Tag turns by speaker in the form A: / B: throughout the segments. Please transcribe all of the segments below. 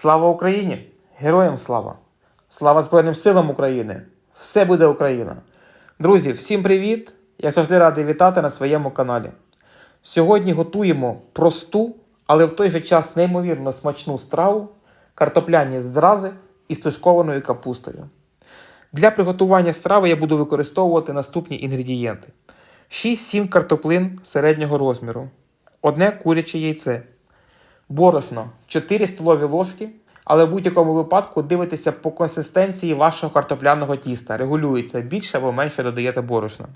A: Слава Україні! Героям слава! Слава Збройним силам України! Все буде Україна! Друзі, всім привіт! Я завжди радий вітати на своєму каналі. Сьогодні готуємо просту, але в той же час неймовірно смачну страву картопляні зрази із тушкованою капустою. Для приготування страви я буду використовувати наступні інгредієнти: 6-7 картоплин середнього розміру, одне куряче яйце, борошно 4 столові ложки, але в будь-якому випадку дивитеся по консистенції вашого картопляного тіста. Регулюєте більше або менше додаєте борошна.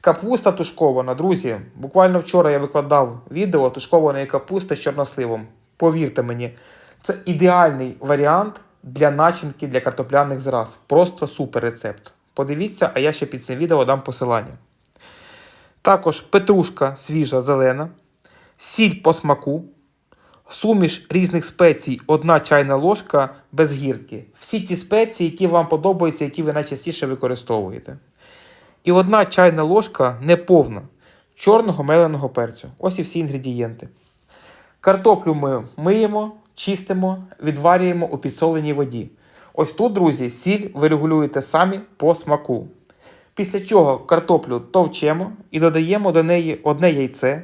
A: Капуста тушкована, друзі. Буквально вчора я викладав відео тушкованої капусти з чорносливом. Повірте мені, це ідеальний варіант для начинки для картопляних зраз. Просто супер рецепт. Подивіться, а я ще під цим відео дам посилання. Також петрушка свіжа зелена, сіль по смаку, суміш різних спецій, одна чайна ложка без гірки. Всі ті спеції, які вам подобаються, які ви найчастіше використовуєте. І одна чайна ложка неповна чорного меленого перцю. Ось і всі інгредієнти. Картоплю ми миємо, чистимо, відварюємо у підсоленій воді. Ось тут, друзі, сіль ви регулюєте самі по смаку. Після чого картоплю товчемо і додаємо до неї одне яйце,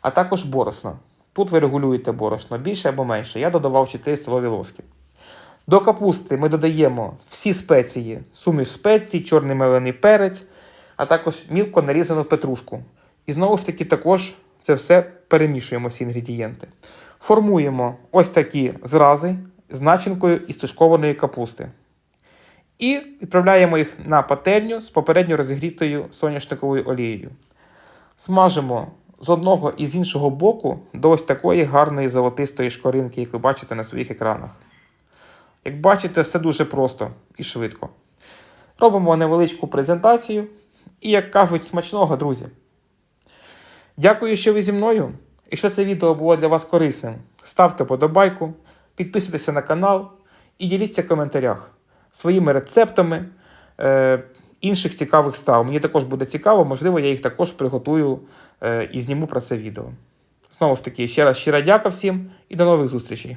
A: а також борошно. Тут ви регулюєте борошно більше або менше. Я додавав 4 столові ложки. До капусти ми додаємо всі спеції, суміш спецій, чорний мелений перець, а також мілко нарізану петрушку. І знову ж таки, також це все перемішуємо всі інгредієнти. Формуємо ось такі зрази з начинкою із тушкованої капусти. І відправляємо їх на пательню з попередньо розігрітою соняшниковою олією. Смажимо з одного і з іншого боку до ось такої гарної золотистої шкоринки, як ви бачите на своїх екранах. Як бачите, все дуже просто і швидко. Робимо невеличку презентацію і, як кажуть, смачного, друзі. Дякую, що ви зі мною. Якщо це відео було для вас корисним, ставте подобайку, підписуйтеся на канал і діліться в коментарях своїми рецептами е, інших цікавих страв. Мені також буде цікаво, можливо, я їх також приготую е, і зніму про це відео. Знову ж таки, ще раз щира дяка всім і до нових зустрічей.